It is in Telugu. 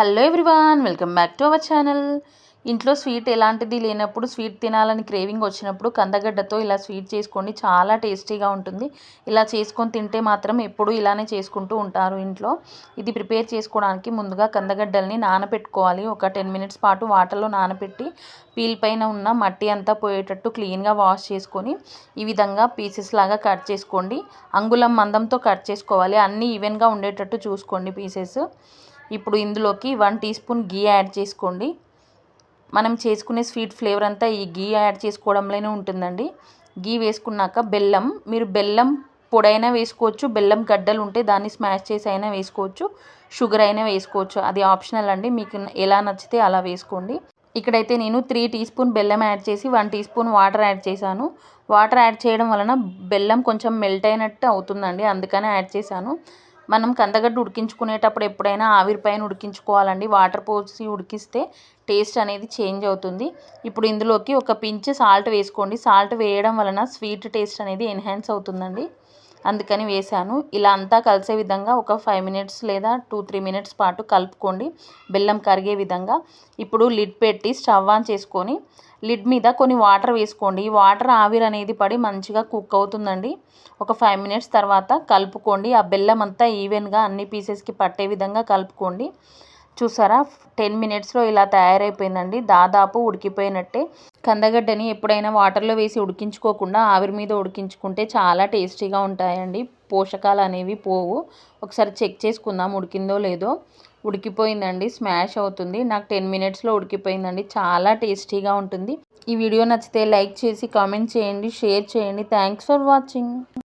Hello everyone welcome back to our channel. ఇంట్లో స్వీట్ ఎలాంటిది లేనప్పుడు స్వీట్ తినాలని క్రేవింగ్ వచ్చినప్పుడు కందగడ్డతో ఇలా స్వీట్ చేసుకోండి. చాలా టేస్టీగా ఉంటుంది. ఇలా చేసుకొని తింటే మాత్రం ఎప్పుడు ఇలానే చేసుకుంటూ ఉంటారు ఇంట్లో. ఇది ప్రిపేర్ చేసుకోవడానికి ముందుగా కందగడ్డల్ని నానబెట్టుకోవాలి ఒక టెన్ మినిట్స్ పాటు వాటర్లో నానబెట్టి పీల్ పైన ఉన్న మట్టి అంతా పోయేటట్టు క్లీన్గా వాష్ చేసుకొని ఈ విధంగా పీసెస్ లాగా కట్ చేసుకోండి. అంగుళం మందంతో కట్ చేసుకోవాలి. అన్నీ ఈవెన్గా ఉండేటట్టు చూసుకోండి పీసెస్. ఇప్పుడు ఇందులోకి one teaspoon ghee add చేసుకోండి. మనం చేసుకునే స్వీట్ ఫ్లేవర్ అంతా ఈ గీ యాడ్ చేసుకోవడంలోనే ఉంటుందండి. గీ వేసుకున్నాక బెల్లం మీరు బెల్లం పొడైనా వేసుకోవచ్చు బెల్లం గడ్డలు ఉంటే దాన్ని స్మాష్ చేసి అయినా వేసుకోవచ్చు షుగర్ అయినా వేసుకోవచ్చు. అది ఆప్షనల్ అండి. మీకు ఎలా నచ్చితే అలా వేసుకోండి. ఇక్కడైతే నేను త్రీ టీ స్పూన్ బెల్లం యాడ్ చేసి one teaspoon water add చేశాను. వాటర్ యాడ్ చేయడం వలన బెల్లం కొంచెం మెల్ట్ అయినట్టు అవుతుందండి. అందుకనే యాడ్ చేశాను. మనం కందగడ్డ ఉడికించుకునేటప్పుడు ఎప్పుడైనా ఆవిరిపైన ఉడికించుకోవాలండి. వాటర్ పోసి ఉడికిస్తే టేస్ట్ అనేది చేంజ్ అవుతుంది. ఇప్పుడు ఇందులోకి ఒక పించ్ సాల్ట్ వేసుకోండి. సాల్ట్ వేయడం వలన స్వీట్ టేస్ట్ అనేది ఎన్హాన్స్ అవుతుందండి. అందుకని వేశాను. ఇలా అంతా కలిసే విధంగా ఒక ఫైవ్ మినిట్స్ లేదా టూ త్రీ మినిట్స్ పాటు కలుపుకోండి. బెల్లం కరిగే విధంగా. ఇప్పుడు లిడ్ పెట్టి స్టవ్ ఆన్ చేసుకొని లిడ్ మీద కొన్ని వాటర్ వేసుకోండి. ఈ వాటర్ ఆవిరి అనేది పడి మంచిగా కుక్ అవుతుందండి. ఒక ఫైవ్ మినిట్స్ తర్వాత కలుపుకోండి. ఆ బెల్లం అంతా ఈవెన్గా అన్ని పీసెస్కి పట్టే విధంగా కలుపుకోండి. చూసారా? టెన్ మినిట్స్లో ఇలా తయారైపోయిందండి. దాదాపు ఉడికిపోయినట్టే. కందగడ్డని ఎప్పుడైనా వాటర్లో వేసి ఉడికించుకోకుండా ఆవిరి మీద ఉడికించుకుంటే చాలా టేస్టీగా ఉంటాయండి. పోషకాలు అనేవి పోవు. ఒకసారి చెక్ చేసుకుందాం ఉడికిందో లేదో. ఉడికిపోయిందండి. స్మాష్ అవుతుంది. నాకు టెన్ మినిట్స్లో ఉడికిపోయిందండి. చాలా టేస్టీగా ఉంటుంది. ఈ వీడియో నచ్చితే లైక్ చేసి కామెంట్ చేయండి షేర్ చేయండి. Thanks for watching.